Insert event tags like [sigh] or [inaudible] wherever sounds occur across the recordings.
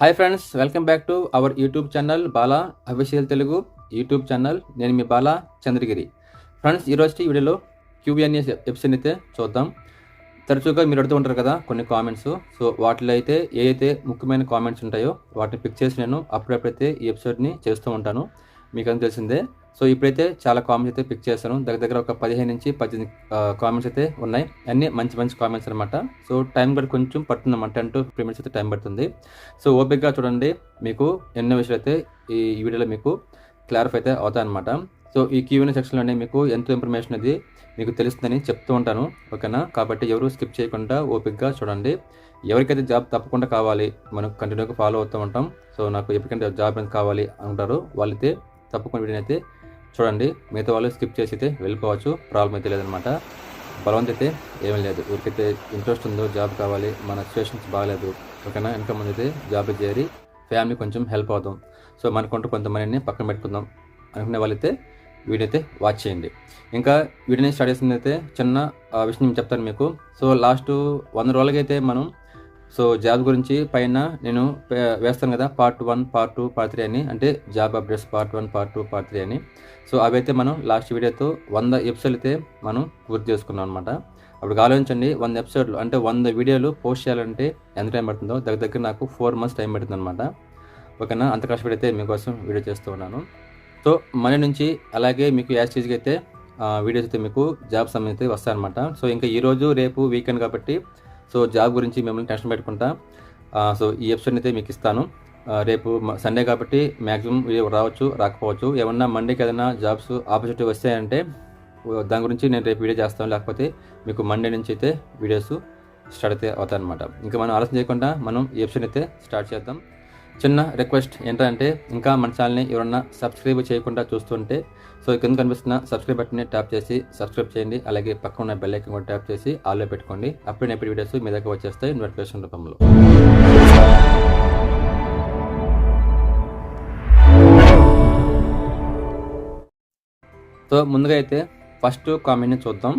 Hi friends welcome back to our YouTube channel Bala official Telugu YouTube channel నేను మీ Bala Chandragiri. Friends ఈరోజు వీడియోలో క్యూబిఎన్ఏ episode అయితే చూద్దాం. తరచుగా మీరు అడుగుతూ ఉంటారు కదా కొన్ని కామెంట్స్ సో వాటిలో అయితే ఏ అయితే ముఖ్యమైన కామెంట్స్ ఉంటాయో వాటిని పిక్ చేసి నేను అప్పుడప్పుడైతే ఈ ఎపిసోడ్ని చేస్తూ ఉంటాను. మీకు అని తెలిసిందే. సో ఇప్పుడైతే చాలా కామెంట్స్ అయితే పిక్ చేశాను. దగ్గర దగ్గర ఒక పదిహేను నుంచి పద్దెనిమిది కామెంట్స్ అయితే ఉన్నాయి. అన్నీ మంచి మంచి కామెంట్స్ అనమాట సో టైం కూడా కొంచెం పడుతుందన్నమాట టెన్ టు ఫిఫ్టీ మినిట్స్ అయితే టైం పడుతుంది. సో ఓపిక్గా చూడండి మీకు ఎన్నో విషయాలు అయితే ఈ వీడియోలో మీకు క్లారిఫై అయితే అవుతాయి అనమాట సో ఈ క్యూఎన్ సెక్షన్లోనే మీకు ఎంతో ఇన్ఫర్మేషన్ అది మీకు తెలుస్తుందని చెప్తూ ఉంటాను. ఓకేనా కాబట్టి ఎవరు స్కిప్ చేయకుండా ఓపిక్గా చూడండి. ఎవరికైతే జాబ్ తప్పకుండా కావాలి మనం కంటిన్యూగా ఫాలో అవుతూ ఉంటాం. సో నాకు ఎప్పటికంటే జాబ్ కావాలి అంటారు వాళ్ళైతే తప్పకుండా వీడియోని అయితే చూడండి మిగతా వాళ్ళు స్కిప్ చేసి అయితే వెళ్ళిపోవచ్చు. ప్రాబ్లం అయితే లేదనమాట బలవంత అయితే ఏమీ లేదు. ఊరికైతే ఇంట్రెస్ట్ ఉందో జాబ్ కావాలి మన సిచ్యువేషన్స్ బాగాలేదు ఓకేనా? ఇంకా ముందు అయితే జాబ్ చేరి ఫ్యామిలీ కొంచెం హెల్ప్ అవుతాం. సో మనకుంటూ కొంతమందిని పక్కన పెట్టుకుందాం అనుకునే వాళ్ళైతే వీడియో అయితే వాచ్ చేయండి. ఇంకా వీడియోని స్టార్ట్ చేసింది అయితే చిన్న విషయం చెప్తాను మీకు. సో లాస్ట్ వంద రోజులకైతే మనం సో జాబ్ గురించి పైన నేను వేస్తాను కదా part one part two part three అని. అంటే job updates part one part two part three అని. సో అవైతే మనం లాస్ట్ వీడియోతో వంద ఎపిసోడ్ అయితే మనం పూర్తి చేసుకున్నాం అనమాట అప్పుడు ఆలోచించండి వంద ఎపిసోడ్లు అంటే వంద వీడియోలు పోస్ట్ చేయాలంటే ఎంత టైం పడుతుందో. దగ్గర దగ్గర నాకు ఫోర్ మంత్స్ టైం పడుతుంది అనమాట ఓకేనా? అంత కష్టపడి అయితే మీకోసం వీడియో చేస్తూ ఉన్నాను. సో మన నుంచి అలాగే మీకు యాస్టీజ్కి అయితే వీడియోస్ అయితే మీకు జాబ్ సంబంధించి వస్తాయన్నమాట. సో ఇంకా ఈరోజు రేపు వీకెండ్ కాబట్టి సో జాబ్ గురించి మిమ్మల్ని టెన్షన్ పెట్టుకుంటా. సో ఈ ఎపిసోడ్ అయితే మీకు ఇస్తాను. రేపు సండే కాబట్టి మ్యాక్సిమం రావచ్చు రాకపోవచ్చు. ఏమన్నా మండేకి ఏదైనా జాబ్స్ ఆపర్చునిటీ వస్తాయంటే దాని గురించి నేను రేపు వీడియో చేస్తాను. లేకపోతే మీకు మండే నుంచి అయితే వీడియోస్ స్టార్ట్ అయితే అవుతాయి అనమాట ఇంకా మనం ఆలోచన చేయకుండా మనం ఈ ఎపిసోడ్ అయితే స్టార్ట్ చేద్దాం. చిన్న రిక్వెస్ట్ ఏంటంటే ఇంకా మన ఛానల్ని ఎవరన్నా సబ్స్క్రైబ్ చేయకుండా చూస్తుంటే సో కింద కనిపిస్తున్న సబ్స్క్రైబ్ బటన్ని ట్యాప్ చేసి సబ్స్క్రైబ్ చేయండి. అలాగే పక్కన ఉన్న బెల్ ఐకన్ కూడా ట్యాప్ చేసి ఆల్లో పెట్టుకోండి. అప్పుడు ఎప్పుడు వీడియోస్ మీ దగ్గర వచ్చేస్తాయి నోటిఫికేషన్ రూపంలో. సో ముందుగా అయితే ఫస్ట్ కామెంట్ని చూద్దాం.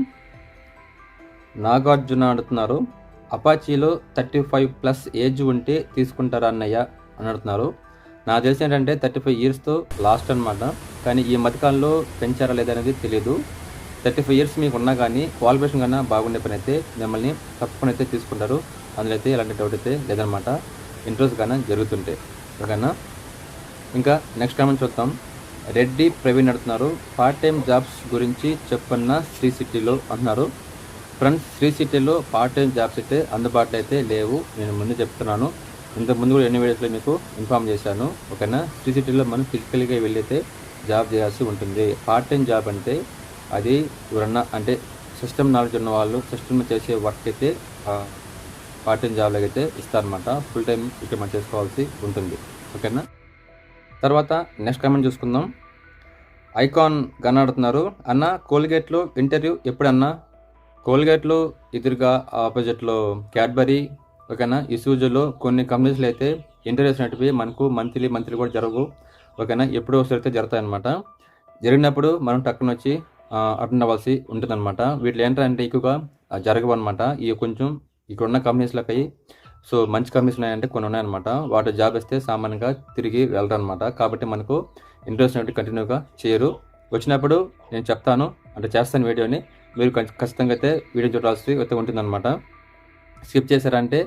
నాగార్జున అడుగుతున్నారు అపాచీలో థర్టీ ఫైవ్ ప్లస్ ఏజ్ ఉంటే తీసుకుంటారా అన్నయ్య? అని అడుగుతున్నారు నాకు తెలిసి ఏంటంటే థర్టీ ఫైవ్ ఇయర్స్తో లాస్ట్ అనమాట కానీ ఈ మధ్యకాలంలో పెంచారా లేదనేది తెలియదు థర్టీ ఫైవ్ ఇయర్స్ మీకు ఉన్నా కానీ క్వాలిఫికేషన్ కన్నా బాగుండే పని అయితే మిమ్మల్ని తప్పకుండా అయితే తీసుకుంటారు. అందులో అయితే ఎలాంటి డౌట్ అయితే లేదనమాట ఇంట్రెస్ట్ కన్నా జరుగుతుంటే. ఓకేనా? ఇంకా నెక్స్ట్ కామెంట్ చూద్దాం. రెడ్డి ప్రవీణ్ అడుగుతున్నారు పార్ట్ టైం జాబ్స్ గురించి చెప్పన్న శ్రీ సిటీలో అంటున్నారు. ఫ్రెండ్స్ శ్రీ సిటీలో పార్ట్ టైం జాబ్స్ అయితే అందుబాటులో అయితే లేవు. నేను ముందు చెప్తున్నాను. ఇంతకు ముందు కూడా ఎన్ని వీడియోస్లో మీకు ఇన్ఫామ్ చేశాను. ఓకేనా? శ్రీ సిటీలో మనం ఫిజికల్గా వెళ్ళైతే జాబ్ చేయాల్సి ఉంటుంది. పార్ట్ టైం జాబ్ అంటే అది ఎవరన్నా అంటే సిస్టమ్ నాలెడ్జ్ ఉన్న వాళ్ళు సిస్టమ్ చేసే వర్క్ అయితే పార్ట్ టైం జాబ్లో అయితే ఇస్తారనమాట ఫుల్ టైం ఇక్కడ మనం చేసుకోవాల్సి ఉంటుంది. ఓకేనా? తర్వాత నెక్స్ట్ కామెంట్ చూసుకుందాం. ఐకాన్ గన్ ఆడుతున్నారు అన్న కోల్గేట్లో ఇంటర్వ్యూ ఎప్పుడన్నా? కోల్గేట్లో ఎదురుగా ఆపోజిట్లో క్యాడ్బరీ ఓకేనా? ఇసూజులో కొన్ని కంపెనీస్లో అయితే ఇంటర్వ్యూస్ అనేటివి మనకు మంత్లీ మంత్లీ కూడా జరగవు. ఓకేనా? ఎప్పుడో ఒకసారి అయితే జరుగుతాయన్నమాట. జరిగినప్పుడు మనం టక్కున వచ్చి అటెండ్ అవ్వాల్సి ఉంటుందన్నమాట. వీటిలో ఏంటంటే ఎక్కువగా జరగవు అనమాట ఇవి కొంచెం ఇక్కడ ఉన్న కంపెనీస్లకి సో మంచి కంపెనీస్ ఉన్నాయంటే కొన్ని ఉన్నాయన్నమాట. వాటి జాబ్ ఇస్తే సామాన్యంగా తిరిగి వెళ్ళరనమాట కాబట్టి మనకు ఇంట్రెస్ట్ అనేవి కంటిన్యూగా చేయరు. వచ్చినప్పుడు నేను చెప్తాను అంటే చేస్తాను వీడియోని. మీరు ఖచ్చితంగా అయితే వీడియో చూడాల్సి అయితే ఉంటుందన్నమాట. స్కిప్ చేశారంటే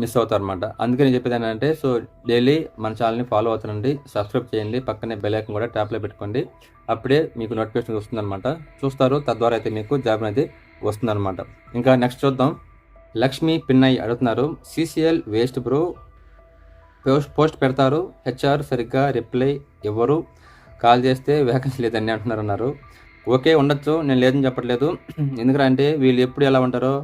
మిస్ అవుతారు అనమాట అందుకే నేను చెప్పేది ఏంటంటే సో డైలీ మన ఛానల్ని ఫాలో అవుతానండి సబ్స్క్రైబ్ చేయండి పక్కనే బెలైకన్ కూడా ట్యాప్లో పెట్టుకోండి అప్పుడే మీకు నోటిఫికేషన్ వస్తుందన్నమాట. చూస్తారు తద్వారా అయితే మీకు జాబ్ అనేది వస్తుందన్నమాట. ఇంకా నెక్స్ట్ చూద్దాం. లక్ష్మి పిన్నయ్య అడుగుతున్నారు CCL waste bro post post పెడతారు హెచ్ఆర్ సరిగ్గా రిప్లై ఇవ్వరు కాల్ చేస్తే వేకెన్సీ లేదని అంటున్నారు అన్నారు ఓకే ఉండొచ్చు నేను లేదని చెప్పట్లేదు. [clears throat] ఎందుకంటే వీళ్ళు ఎప్పుడు ఎలా ఉంటారో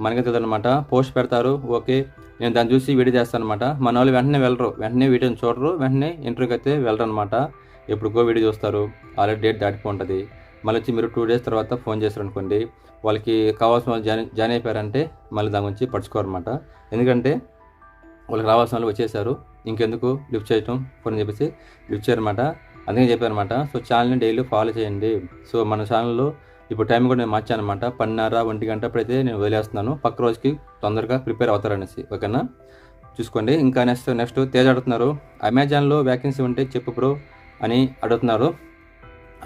మనకి తెలియదు పోస్ట్ పెడతారు ఓకే. నేను దాన్ని చూసి వీడియో చేస్తాను అనమాట మన వాళ్ళు వెంటనే వెళ్ళరు. వెంటనే వీడియోని చూడరు. వెంటనే ఇంటర్వ్యూకి అయితే వెళ్ళరు అనమాట ఎప్పుడుకో వీడియో చూస్తారు. ఆల్రెడీ డేట్ దాటిపోతుంది మళ్ళీ వచ్చి మీరు టూ డేస్ తర్వాత ఫోన్ చేశారు అనుకోండి వాళ్ళకి కావాల్సిన వాళ్ళు జాయిన్ జాయిన్ అయిపోయారంటే మళ్ళీ దాని గురించి పడుచుకోరన్నమాట ఎందుకంటే వాళ్ళకి రావాల్సిన వాళ్ళు వచ్చేసారు. ఇంకెందుకు? లిఫ్ట్ చేయటం ఫోన్ అని చెప్పేసి లిఫ్ట్ చేయరమాట అందుకని చెప్పారనమాట. సో ఛానల్ని డైలీ ఫాలో చేయండి. సో మన ఛానల్లో ఇప్పుడు టైం కూడా నేను మార్చాను అనమాట పన్నెండున్నర ఒంటి గంట అప్పుడైతే నేను వదిలేస్తున్నాను. పక్క రోజుకి తొందరగా ప్రిపేర్ అవుతారనేసి ఓకేనా? చూసుకోండి. ఇంకా నెక్స్ట్ నెక్స్ట్ తేజ్ అడుగుతున్నారు అమెజాన్లో వ్యాకెన్సీ ఉంటే చెప్పు బ్రో అని అడుగుతున్నారు.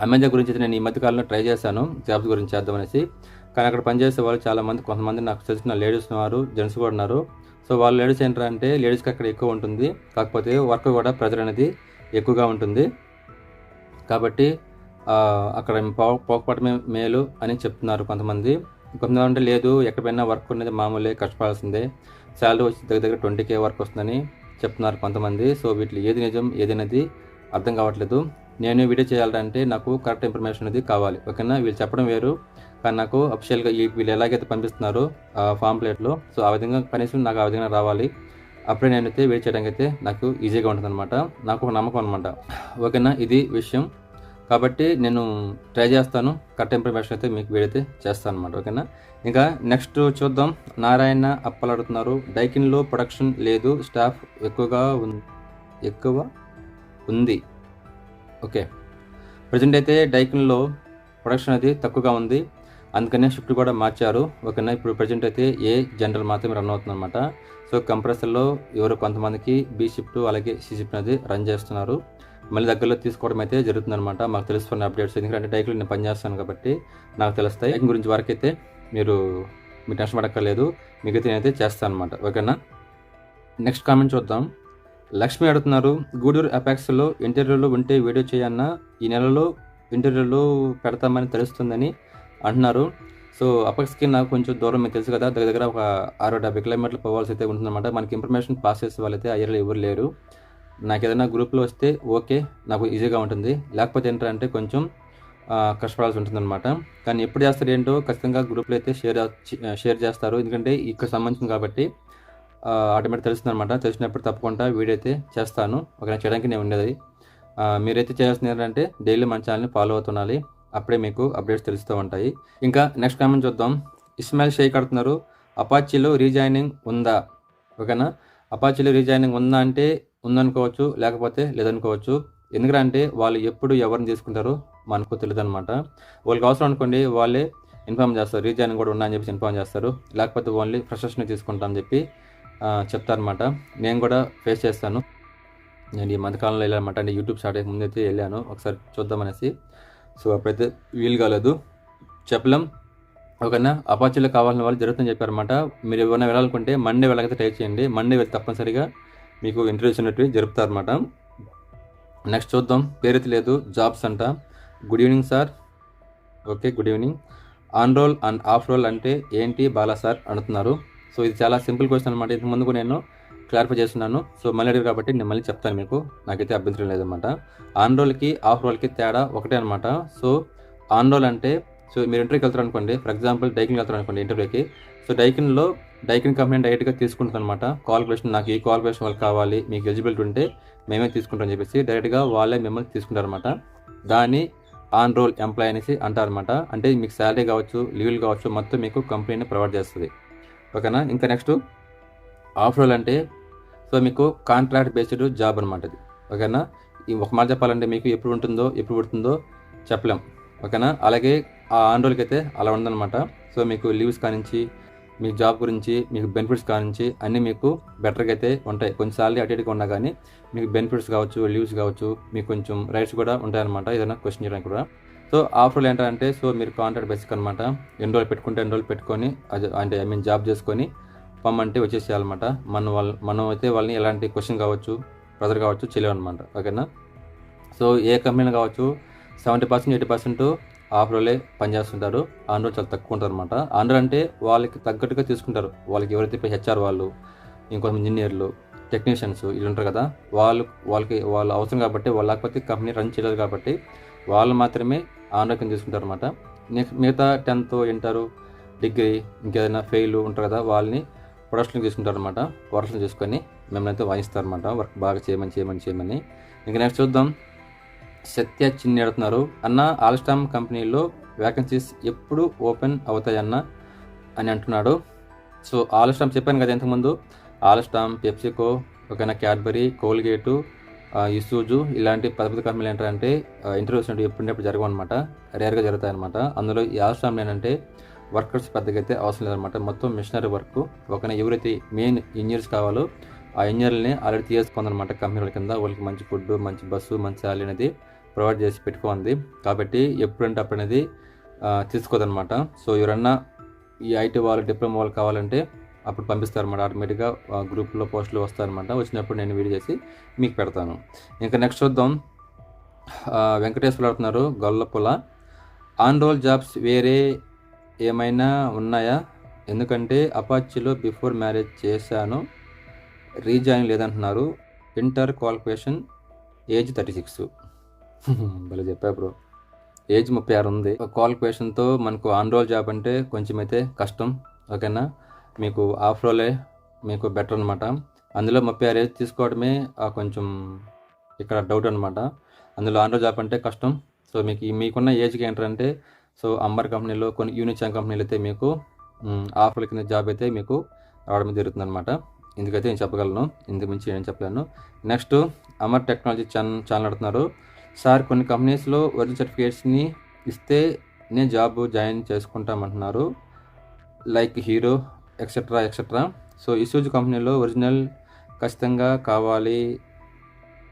అమెజాన్ గురించి అయితే నేను ఈ మధ్యకాలంలో ట్రై చేశాను. జాబ్స్ గురించి చేద్దామనేసి కానీ అక్కడ పనిచేసే వాళ్ళు చాలామంది కొంతమంది నాకు తెలిసిన లేడీస్ ఉన్నారు జెంట్స్ కూడా ఉన్నారు. సో వాళ్ళు లేడీస్ ఏంటంటే లేడీస్కి అక్కడ ఎక్కువ ఉంటుంది. కాకపోతే వర్క్ కూడా ప్రెజర్ అనేది ఎక్కువగా ఉంటుంది. కాబట్టి అక్కడ పో పోకపోవడమే మేలు అని చెప్తున్నారు కొంతమంది. కొంతమంది అంటే లేదు ఎక్కడైనా వర్క్ అనేది మామూలే కష్టపడాల్సిందే. శాలరీ వచ్చి దగ్గర దగ్గర ట్వంటీ కే వర్క్ వస్తుందని చెప్తున్నారు కొంతమంది. సో వీటిలో ఏది నిజం ఏదైనది అర్థం కావట్లేదు. నేను వీడియో చేయాలంటే నాకు కరెక్ట్ ఇన్ఫర్మేషన్ అనేది కావాలి ఓకేనా? వీళ్ళు చెప్పడం వేరు కానీ నాకు అఫిషియల్గా వీళ్ళు ఎలాగైతే పంపిస్తున్నారో ఫామ్ ప్లేట్లో సో ఆ విధంగా కనీసం నాకు ఆ విధంగా రావాలి. అప్పుడే నేనైతే వెయిట్ చేయడానికి అయితే నాకు ఈజీగా ఉంటుంది అనమాట నాకు ఒక నమ్మకం అనమాట ఓకేనా? ఇది విషయం. కాబట్టి నేను ట్రై చేస్తాను. కరెక్ట్ ఇన్ఫర్మేషన్ అయితే మీకు వీడైతే చేస్తాను అనమాట ఓకేనా? ఇంకా నెక్స్ట్ చూద్దాం. నారాయణ అప్పలు అడుగుతున్నారు డైకిన్లో ప్రొడక్షన్ లేదు. స్టాఫ్ ఎక్కువగా ఉంది ఎక్కువ ఉంది. ఓకే. ప్రజెంట్ అయితే డైకిన్లో ప్రొడక్షన్ అది తక్కువగా ఉంది. అందుకనే షిఫ్ట్ కూడా మార్చారు. ఓకేనా? ఇప్పుడు ప్రజెంట్ అయితే ఏ జనరల్ మాత్రమే రన్ అవుతుంది అనమాట సో కంప్రెసర్లో ఎవరు కొంతమందికి బి షిఫ్ట్ అలాగే సి షిఫ్ట్ అనేది రన్ చేస్తున్నారు. మళ్ళీ దగ్గరలో తీసుకోవడం అయితే జరుగుతుందనమాట మాకు తెలుసుకున్న అప్డేట్స్. ఎందుకంటే డైక్లో నేను పనిచేస్తాను కాబట్టి నాకు తెలుస్తాయి. దీని గురించి వరకు అయితే మీరు మీ టెన్షన్ పడక్కర్లేదు. మిగతా నేనైతే చేస్తాను అనమాట ఓకేనా? నెక్స్ట్ కామెంట్ చూద్దాం. లక్ష్మి అడుగుతున్నారు గూడూరు అపాక్స్లో ఇంటర్వ్యూలో ఉంటే వీడియో చేయన్న ఈ నెలలో ఇంటర్వ్యూలో పెడతామని తెలుస్తుందని అంటున్నారు. సో అపెక్స్కి నాకు కొంచెం దూరం మీకు తెలుసు కదా దగ్గర దగ్గర ఒక అరవై డెబ్బై కిలోమీటర్లు పోవాల్సి అయితే ఉంటుందన్నమాట. మనకి ఇన్ఫర్మేషన్ పాస్ చేసే వాళ్ళైతే అయితే ఏరియాలో ఎవరు లేరు. నాకు ఏదైనా గ్రూప్లో వస్తే ఓకే నాకు ఈజీగా ఉంటుంది. లేకపోతే ఏంటంటే కొంచెం కష్టపడాల్సి కష్టపడాల్సి ఉంటుందన్నమాట. కానీ ఎప్పుడు చేస్తారు ఏంటో ఖచ్చితంగా గ్రూప్లో అయితే షేర్ షేర్ చేస్తారు. ఎందుకంటే ఇక్కడ సంబంధించింది కాబట్టి ఆటోమేటిక్ తెలుస్తుంది అనమాట తెలిసినప్పుడు తప్పకుండా వీడియో అయితే చేస్తాను. ఒక చేయడానికి నేను ఉండేది. మీరైతే చేయాల్సింది ఏంటంటే డైలీ మన ఛానల్ని ఫాలో అవుతుండాలి. అప్పుడే మీకు అప్డేట్స్ తెలుస్తూ ఉంటాయి. ఇంకా నెక్స్ట్ కామెంట్ చూద్దాం. ఇస్మాయిల్ షేక్ అడుతున్నారు అపాచీలో రీజాయినింగ్ ఉందా? ఓకేనా? అపాచీలో రీజాయినింగ్ ఉందా అంటే ఉందనుకోవచ్చు లేకపోతే లేదనుకోవచ్చు. ఎందుకంటే వాళ్ళు ఎప్పుడు ఎవరిని తీసుకుంటారో మనకు తెలియదు అనమాట వాళ్ళకి అవసరం అనుకోండి వాళ్ళే ఇన్ఫామ్ చేస్తారు. రీజాయినింగ్ కూడా ఉన్నా అని చెప్పి ఇన్ఫామ్ చేస్తారు. లేకపోతే ఓన్లీ ఫ్రెషర్స్ని తీసుకుంటామని చెప్పి చెప్తారనమాట నేను కూడా ఫేస్ చేస్తాను. నేను ఈ మధ్యకాలంలో వెళ్ళానమాట అంటే యూట్యూబ్ స్టార్ట్ అయ్యే ముందైతే వెళ్ళాను. ఒకసారి చూద్దామనేసి సో అప్పుడైతే వీలు కాలేదు. చెప్పలేం. ఓకేనా అపాచీలో కావాల్సిన వాళ్ళు జరుగుతుందని చెప్పారన్నమాట. మీరు ఏమైనా వెళ్ళాలనుకుంటే మండే వెళ్ళకైతే ట్రై చేయండి. మండే వెళ్తే తప్పనిసరిగా మీకు ఇంటర్వ్యూస్ ఉన్నట్టు జరుపుతారనమాట నెక్స్ట్ చూద్దాం. పేరైతే లేదు జాబ్స్ అంట. Good evening sir okay good evening on roll and off roll అంటే ఏంటి బాలా సార్ అంటున్నారు. సో ఇది చాలా సింపుల్ క్వశ్చన్ అనమాట ఇంతకు ముందు కూడా నేను క్లారిఫై చేస్తున్నాను. సో మళ్ళీ అడిగి కాబట్టి నేను మళ్ళీ చెప్తాను మీకు. నాకైతే అభ్యంతరం లేదనమాట ఆన్ రోల్కి ఆఫ్ రోల్కి తేడా ఒకటే అనమాట సో ఆన్ రోల్ అంటే సో మీరు ఇంటర్వ్యూకి వెళ్తారు అనుకోండి ఫర్ ఎగ్జాంపుల్ డైకింగ్ వెళ్తారు అనుకోండి ఇంటర్వ్యూకి సో డైకిన్లో డైకిన్ కంపెనీ డైరెక్ట్గా తీసుకుంటుంది అనమాట క్వాలిఫికేషన్ నాకు ఈ క్వాలిఫికేషన్ వాళ్ళు కావాలి మీకు ఎలిజిబిలిటీ ఉంటే మేమే తీసుకుంటామని చెప్పేసి డైరెక్ట్గా వాళ్ళే మిమ్మల్ని తీసుకుంటారనమాట దాన్ని ఆన్ రోల్ ఎంప్లాయ్ అనేసి అంటారనమాట అంటే మీకు శాలరీ కావచ్చు లీవ్లు కావచ్చు మొత్తం మీకు కంపెనీని ప్రొవైడ్ చేస్తుంది. ఓకేనా? ఇంకా నెక్స్ట్ ఆఫ్ రోల్ అంటే సో మీకు కాంట్రాక్ట్ బేస్డ్ జాబ్ అనమాట ఇది ఓకేనా? ఈ ఒక మాట చెప్పాలంటే మీకు ఎప్పుడు ఉంటుందో ఎప్పుడు పుడుతుందో చెప్పలేం. ఓకేనా? అలాగే ఆ ఆన్ రోల్కి అయితే అలా ఉందన్నమాట సో మీకు లీవ్స్ కానించి మీ జాబ్ గురించి మీకు బెనిఫిట్స్ కానించి అన్నీ మీకు బెటర్గా అయితే ఉంటాయి. కొంచెం సాలరీ అటు ఇటుగా ఉన్నా కానీ మీకు బెనిఫిట్స్ కావచ్చు లీవ్స్ కావచ్చు మీకు కొంచెం రైట్స్ కూడా ఉంటాయన్నమాట. ఏదైనా క్వశ్చన్ చేయడానికి కూడా. సో ఆఫర్లు ఏంటంటే సో మీరు కాంట్రాక్ట్ బేసిక్ అనమాట ఎన్ని రోజులు పెట్టుకుంటే ఎన్ని రోజులు పెట్టుకొని అది అంటే ఐ మీన్ జాబ్ చేసుకొని పమ్మంటే వచ్చేసేయాలన్నమాట. మన వాళ్ళ మనం అయితే వాళ్ళని ఎలాంటి క్వశ్చన్ కావచ్చు ప్రెజర్ కావచ్చు చేయలేమన్నమాట. ఓకేనా? సో ఏ కంపెనీ కావచ్చు seventy percent eighty percent off రోలే పనిచేస్తుంటారు ఆంధ్ర చాలా తక్కువ ఉంటారు అనమాట ఆంధ్ర అంటే వాళ్ళకి తగ్గట్టుగా తీసుకుంటారు. వాళ్ళకి ఎవరైతే హెచ్ఆర్ వాళ్ళు ఇంకొంత ఇంజనీర్లు టెక్నీషియన్స్ వీళ్ళు ఉంటారు కదా వాళ్ళు వాళ్ళకి వాళ్ళు అవసరం కాబట్టి వాళ్ళు లేకపోతే కంపెనీ రన్ చేయలేదు కాబట్టి వాళ్ళు మాత్రమే ఆన్ కింద తీసుకుంటారు అనమాట నెక్స్ట్ మిగతా టెన్త్ ఇంటర్ డిగ్రీ ఇంకేదైనా ఫెయిల్ ఉంటారు కదా వాళ్ళని ప్రొడక్షన్ తీసుకుంటారు అనమాట ప్రొడక్షన్ తీసుకొని మిమ్మల్ని అయితే వాయిస్తారు అనమాట వర్క్ బాగా చేయమని చేయమని చేయమని. ఇంకా నెక్స్ట్ చూద్దాం. సత్య చిన్ని అడుగుతున్నారు. అన్న ఆల్స్టామ్ కంపెనీలో వ్యాకెన్సీస్ ఎప్పుడు ఓపెన్ అవుతాయన్న? అని అంటున్నాడు. సో ఆల్స్టామ్ చెప్పాను కదా ఇంతకుముందు. ఆల్స్టామ్ పెప్సికో ఒకనా క్యాడ్బరీ కోల్గేటు ఇసూజు ఇలాంటి పెద్ద పెద్ద కంపెనీలు ఏంటంటే ఇంటర్వ్యూస్ అంటే ఎప్పుడప్పుడు జరగవు అనమాట రేర్గా జరుగుతాయి అనమాట అందులో ఈ ఆల్స్టామ్ ఏంటంటే వర్కర్స్ పెద్దగా అయితే అవసరం లేదనమాట మొత్తం మిషనరీ వర్క్. ఒకన ఎవరైతే మెయిన్ ఇంజనీర్స్ కావాలో ఆ ఇంజనీర్ని ఆల్రెడీ తీసుకుందనమాట కంపెనీ వాళ్ళ కింద. వాళ్ళకి మంచి ఫుడ్ మంచి బస్సు మంచి శాలరీ అనేది ప్రొవైడ్ చేసి పెట్టుకుంది కాబట్టి ఎప్పుడంటే అప్పుడు అనేది తీసుకోదనమాట సో ఎవరన్నా ఈ ఐటీ వాళ్ళు డిప్లొమా వాళ్ళు కావాలంటే అప్పుడు పంపిస్తారన్నమాట. ఆటోమేటిక్గా గ్రూప్లో పోస్టులు వస్తారనమాట వచ్చినప్పుడు నేను వీడియో చేసి మీకు పెడతాను. ఇంకా నెక్స్ట్ చూద్దాం. వెంకటేశ్వర అడుగుతున్నారు గొల్లపుల ఆన్ రోల్ జాబ్స్ వేరే ఏమైనా ఉన్నాయా? ఎందుకంటే అపాచీలో బిఫోర్ మ్యారేజ్ చేశాను. రీజాయిన్ లేదంటున్నారు. Inter qualification age thirty six. భలే చెప్పా బ్రో. ఏజ్ ముప్పై ఆరు ఉంది. క్వాలిఫికేషన్తో మనకు ఆన్ రోల్ జాబ్ అంటే కొంచెం అయితే కష్టం. ఓకేనా? మీకు ఆఫ్ రోలే మీకు బెటర్ అనమాట అందులో ముప్పై ఆరు ఏజ్ తీసుకోవడమే ఆ, కొంచెం ఇక్కడ డౌట్ అనమాట అందులో ఆన్ రోల్ జాబ్ అంటే కష్టం. సో మీకు మీకున్న ఏజ్కి ఏంటంటే సో అంబర్ కంపెనీలో కొన్ని యూనిచాంగ్ కంపెనీలు అయితే మీకు ఆఫర్ల కింద జాబ్ అయితే మీకు రావడం జరుగుతుంది అనమాట ఇందుకైతే నేను చెప్పగలను. ఇందుకు మించి నేను చెప్పలేను. Next Amar technology channel channel అడుగుతున్నారు సార్ కొన్ని కంపెనీస్లో ఒరిజినల్ సర్టిఫికేట్స్ని ఇస్తే నేను job join చేసుకుంటామంటున్నారు. Like Hero etcetera etcetera so Isuzu కంపెనీలో ఒరిజినల్ ఖచ్చితంగా కావాలి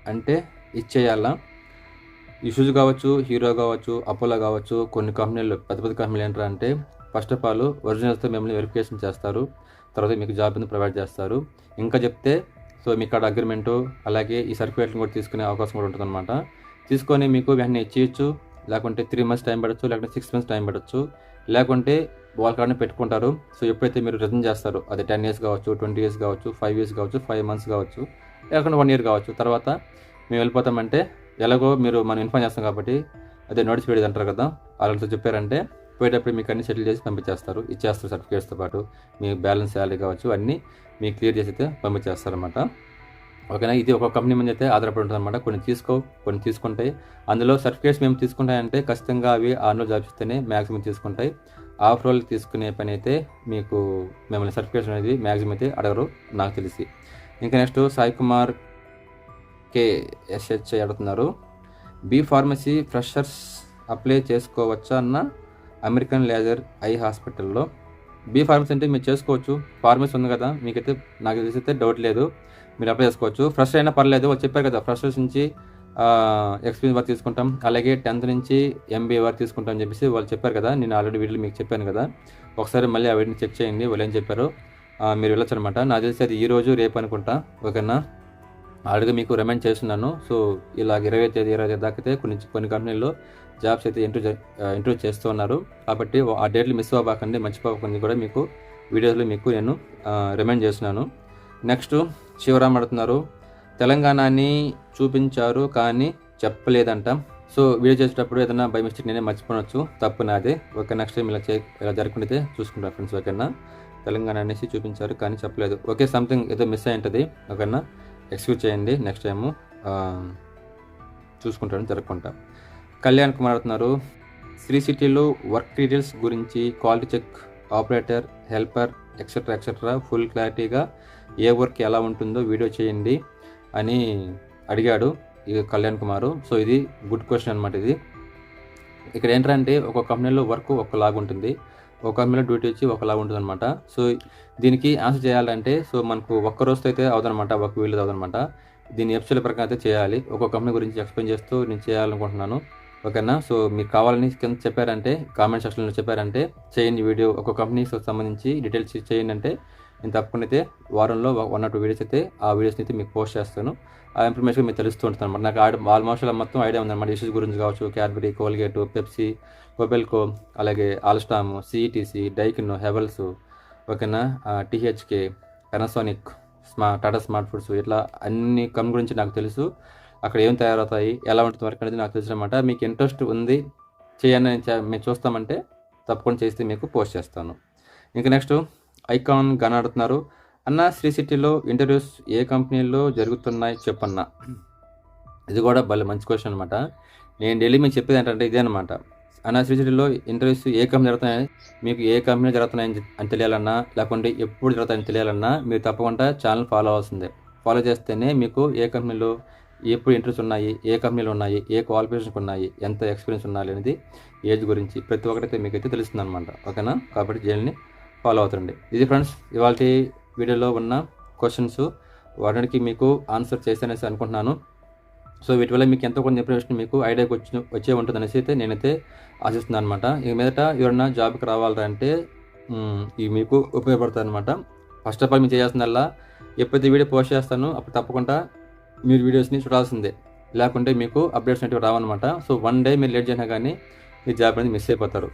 అంటే ఇచ్చేయాలా? ఇష్యూస్ కావచ్చు హీరో కావచ్చు అపోలో కావచ్చు కొన్ని కంపెనీలు పెద్ద పెద్ద కంపెనీలు ఏంటంటే ఫస్ట్ ఆఫ్ ఆల్ ఒరిజినల్స్తో మిమ్మల్ని వెరిఫికేషన్ చేస్తారు. తర్వాత మీకు జాబ్ అనేది ప్రొవైడ్ చేస్తారు. ఇంకా చెప్తే సో మీకు అక్కడ అగ్రిమెంటు అలాగే ఈ సర్టిఫికేట్ని కూడా తీసుకునే అవకాశం కూడా ఉంటుందన్నమాట. తీసుకొని మీకు వెంటనే ఇచ్చేయచ్చు. లేకుంటే త్రీ మంత్స్ టైం పడచ్చు లేకుంటే సిక్స్ మంత్స్ టైం పడచ్చు. లేకుంటే వాళ్ళ కాడనే పెట్టుకుంటారు. సో ఎప్పుడైతే మీరు రిజన్ చేస్తారో అది టెన్ ఇయర్స్ కావచ్చు ట్వంటీ ఇయర్స్ కావచ్చు ఫైవ్ ఇయర్స్ కావచ్చు ఫైవ్ మంత్స్ కావచ్చు లేకుంటే వన్ ఇయర్ కావచ్చు. తర్వాత మేము వెళ్ళిపోతామంటే ఎలాగో మీరు మనం ఇన్ఫార్మ్ చేస్తాం కాబట్టి అదే నోటీస్ పీరియడ్ అంటారు కదా వాళ్ళతో చెప్పారంటే పోయేటప్పుడు మీకు అన్ని సెటిల్ చేసి పంపించేస్తారు. ఇచ్చేస్తారు సర్టిఫికేట్స్తో పాటు. మీ బ్యాలెన్స్ శాలరీ కావచ్చు అన్నీ మీకు క్లియర్ చేసి అయితే పంపించేస్తారనమాట ఓకేనా? ఇది ఒక కంపెనీ మీద అయితే ఆధారపడి ఉంటుంది అనమాట కొన్ని తీసుకో కొన్ని తీసుకుంటాయి అందులో సర్టిఫికేట్స్ మేము తీసుకుంటాయంటే ఖచ్చితంగా అవి ఆన్లో జాబ్స్ ఇస్తేనే మ్యాక్సిమం తీసుకుంటాయి. ఆఫ్ రోల్ తీసుకునే పని అయితే మీకు మిమ్మల్ని సర్టిఫికేట్స్ అనేది మ్యాక్సిమం అయితే అడగరు నాకు తెలిసి. ఇంకా నెక్స్ట్ సాయి కుమార్ కే ఎస్హెచ్ఐ అడుగుతున్నారు. బీ ఫార్మసీ ఫ్రెషర్స్ అప్లై చేసుకోవచ్చా అన్న అమెరికన్ లేజర్ ఐ హాస్పిటల్లో? బీ ఫార్మసీ అంటే మీరు చేసుకోవచ్చు. ఫార్మసీ ఉంది కదా మీకైతే నాకు తెలిసి అయితే డౌట్ లేదు. మీరు అప్లై చేసుకోవచ్చు. ఫ్రెష్ అయినా పర్లేదు చెప్పారు కదా ఫ్రెషర్స్ నుంచి ఎక్స్పీరియన్స్ వరకు తీసుకుంటాం. అలాగే టెన్త్ నుంచి ఎంబీఏ వరకు తీసుకుంటాం అని చెప్పేసి వాళ్ళు చెప్పారు కదా నేను ఆల్రెడీ వీడియో మీకు చెప్పాను కదా. ఒకసారి మళ్ళీ ఆ వీడిని చెక్ చేయండి వాళ్ళు ఏం చెప్పారు. మీరు వెళ్ళొచ్చు అనమాట నాకు తెలిసి అది ఈరోజు రేపు అనుకుంటా. ఓకేనా? ఆల్రెడీ మీకు రిమైండ్ చేస్తున్నాను. సో ఇలా ఇరవై తేదీ ఇరవై తేదీ దాకైతే కొన్ని కొన్ని కంపెనీల్లో జాబ్స్ అయితే ఇంటర్వ్యూ ఇంటర్వ్యూ చేస్తూ ఉన్నారు. కాబట్టి ఆ డేట్లు మిస్ అవ్వకండి మర్చిపోకండి కూడా మీకు వీడియోస్లో మీకు నేను రిమైండ్ చేస్తున్నాను. నెక్స్ట్ శివరామ్ అడుగుతున్నారు తెలంగాణని చూపించారు కానీ చెప్పలేదంట. సో వీడియో చేసేటప్పుడు ఏదైనా బై మిస్టేక్ నేనే మర్చిపోవచ్చు తప్పు నాదే. ఓకే నెక్స్ట్ టైం ఇలా చే ఇలా జరగకుంటే చూసుకుంటా ఫ్రెండ్స్ ఓకేనా? తెలంగాణ అనేసి చూపించారు కానీ చెప్పలేదు. ఓకే సంథింగ్ ఏదో మిస్ అయి ఉంటుంది ఓకేనా? ఎక్స్క్యూజ్ చేయండి నెక్స్ట్ టైము చూసుకుంటాను జరగకుండా కళ్యాణ్ కుమార్ అవుతున్నారు శ్రీ సిటీలో వర్క్ డీటెయిల్స్ గురించి quality check operator helper etcetera etcetera full క్లారిటీగా ఏ వర్క్ ఎలా ఉంటుందో వీడియో చేయండి అని అడిగాడు ఇక కళ్యాణ్ కుమారు. సో ఇది గుడ్ క్వశ్చన్ అనమాట ఇది. ఇక్కడ ఏంటంటే ఒక కంపెనీలో వర్క్ ఒకలాగా ఉంటుంది. ఒక కంపెనీలో డ్యూటీ వచ్చి ఒకలాగా ఉంటుంది అనమాట సో దీనికి ఆన్సర్ చేయాలంటే సో మనకు ఒక్క రోజుతో అయితే అవదనమాట ఒక వీళ్ళు అవదనమాట దీని ఎపిసోడ్ ప్రకారం అయితే చేయాలి. ఒక కంపెనీ గురించి ఎక్స్ప్లెయిన్ చేస్తూ నేను చేయాలనుకుంటున్నాను. ఓకేనా? సో మీకు కావాలని కింద చెప్పారంటే కామెంట్ సెక్షన్లో చెప్పారంటే చేయండి వీడియో. ఒక కంపెనీకి సంబంధించి డీటెయిల్స్ చేయండి అంటే నేను తప్పకుండా అయితే వారంలో వన్ ఆర్ టూ వీడియోస్ అయితే ఆ వీడియోస్ని అయితే మీకు పోస్ట్ చేస్తాను. ఆ ఇన్ఫర్మేషన్ మీకు తెలుస్తూ ఉంటుంది అనమాట నాకు ఆడ ఆల్మోస్ట్ మొత్తం ఐడియా ఉందన్నమాట ఇష్యూస్ గురించి కావచ్చు క్యాడ్బరీ కోల్గేట్ పెప్సీ కోబెల్కో అలాగే ఆల్స్టామ్ సిఈటీసీ డైకిన్ హెవెల్స్ ఓకేనా? టీహెచ్కే పెనాసోనిక్ స్మా టాటా స్మార్ట్ ఫుడ్స్ ఇట్లా అన్ని కమ్ గురించి నాకు తెలుసు. అక్కడ ఏం తయారవుతాయి ఎలా ఉంటుంది వరకు అనేది నాకు తెలుసు అనమాట మీకు ఇంట్రెస్ట్ ఉంది చేయండి మేము చూస్తామంటే తప్పకుండా చేస్తే మీకు పోస్ట్ చేస్తాను. ఇంకా నెక్స్ట్ ఐకాన్ కనడుతున్నారు అన్న శ్రీ సిటీలో ఇంటర్వ్యూస్ ఏ కంపెనీలో జరుగుతున్నాయి చెప్పన్న. ఇది కూడా భలే మంచి క్వశ్చన్ అనమాట నేను డైలీ మీకు చెప్పేది ఏంటంటే ఇదే అనమాట అన్న శ్రీ సిటీలో ఇంటర్వ్యూస్ ఏ కంపెనీ జరుగుతున్నాయి? మీకు ఏ కంపెనీ జరుగుతున్నాయని అని తెలియాలన్నా లేకుంటే ఎప్పుడు జరుగుతాయని తెలియాలన్నా మీరు తప్పకుండా ఛానల్ ఫాలో అవ్వాల్సిందే. ఫాలో చేస్తేనే మీకు ఏ కంపెనీలో ఎప్పుడు ఇంట్రెస్ట్ ఉన్నాయి ఏ కంపెనీలు ఉన్నాయి ఏ క్వాలిఫికేషన్స్ ఉన్నాయి ఎంత ఎక్స్పీరియన్స్ ఉన్నాయి అనేది ఏజ్ గురించి ప్రతి ఒక్కటైతే మీకైతే తెలుస్తుంది అనమాట ఓకేనా? కాబట్టి జైల్ని ఫాలో అవుతుండండి ఇది ఫ్రెండ్స్ ఇవాళ వీడియోలో ఉన్న క్వశ్చన్స్ వాటికి మీకు ఆన్సర్ చేశానేసి అనుకుంటున్నాను. సో వీటి వల్ల మీకు ఎంతో కొంత ఇన్ఫర్మేషన్ మీకు ఐడియాకి వచ్చి వచ్చే ఉంటుంది అనేసి అయితే నేనైతే ఆశిస్తున్నాను అనమాట ఇక మీదట ఎవరైనా జాబ్కి రావాలంటే ఇవి మీకు ఉపయోగపడుతుంది అనమాట ఫస్ట్ ఆఫ్ ఆల్ మీరు చేయాల్సిందల్లా ఎప్పుడైతే వీడియో పోస్ట్ చేస్తానో అప్పుడు తప్పకుండా మీరు వీడియోస్ని చూడాల్సిందే. లేకుంటే మీకు అప్డేట్స్ అనేవి రావన్నమాట. సో వన్ డే మీరు లేట్ చేసినా కానీ మీ జాబ్ అనేది మిస్ అయిపోతారు.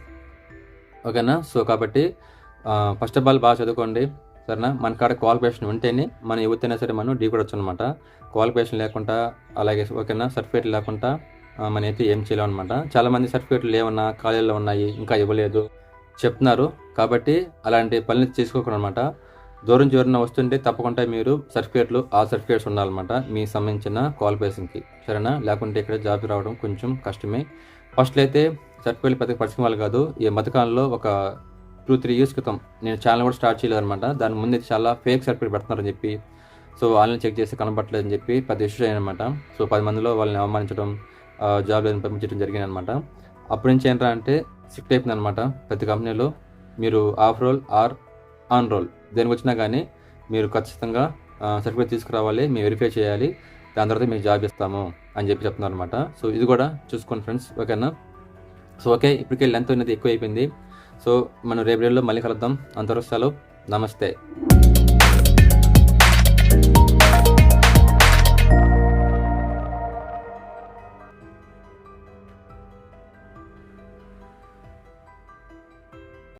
ఓకేనా? సో కాబట్టి ఫస్ట్ ఆఫ్ ఆల్ బాగా చదువుకోండి సరేనా? మన కాడ క్వాలిఫికేషన్ ఉంటేనే మన యువతైనా సరే మనం డీ కూడా అనమాట క్వాలిఫికేషన్ లేకుండా అలాగే ఓకేనా? సర్టిఫికేట్ లేకుండా మనం అయితే ఏం చేయలేం అనమాట చాలామంది సర్టిఫికేట్లు లేవన్నా కాలేజీలో ఉన్నాయి ఇంకా ఇవ్వలేదు చెప్తున్నారు. కాబట్టి అలాంటి పనులు చేసుకోకూడదు అనమాట దూరం చివరిన వస్తుంటే తప్పకుండా మీరు సర్టిఫికేట్లు ఆ సర్టిఫికేట్స్ ఉండాలన్నమాట మీ సంబంధించిన క్వాలిఫికేషన్కి సరేనా? లేకుంటే ఇక్కడ జాబ్ రావడం కొంచెం కష్టమే. ఫస్ట్లో అయితే సర్టిఫికేట్ పెద్ద పరిచయం వాళ్ళు కాదు ఈ మధ్యకాలంలో ఒక టూ త్రీ ఇయర్స్ క్రితం నేను ఛానల్ కూడా స్టార్ట్ చేయలేదు అనమాట దాని ముందు చాలా ఫేక్ సర్టిఫికేట్ పెడుతున్నారని చెప్పి సో వాళ్ళని చెక్ చేస్తే కనపట్లేదని చెప్పి పెద్ద ఇష్యూ అయ్యానమాట సో పది మందిలో వాళ్ళని అవమానించడం జాబ్ లేదని పంపించడం జరిగింది అనమాట అప్పటి నుంచి ఏంటంటే అంటే షిఫ్ట్ అయిపోయింది అనమాట ప్రతి కంపెనీలో మీరు off roll or on roll దేనికి వచ్చినా కానీ మీరు ఖచ్చితంగా సర్టిఫికేట్ తీసుకురావాలి మీరు వెరిఫై చేయాలి దాని తర్వాత మీకు జాబ్ ఇస్తాము అని చెప్పి చెప్తున్నారు అనమాట సో ఇది కూడా చూసుకోండి ఫ్రెండ్స్ ఓకేనా సో ఓకే ఇప్పటికే లెంత్ అనేది ఎక్కువ అయిపోయింది సో మనం రేపు రేపులో మళ్ళీ కలుద్దాం. అంతవరకు సెలవు. నమస్తే.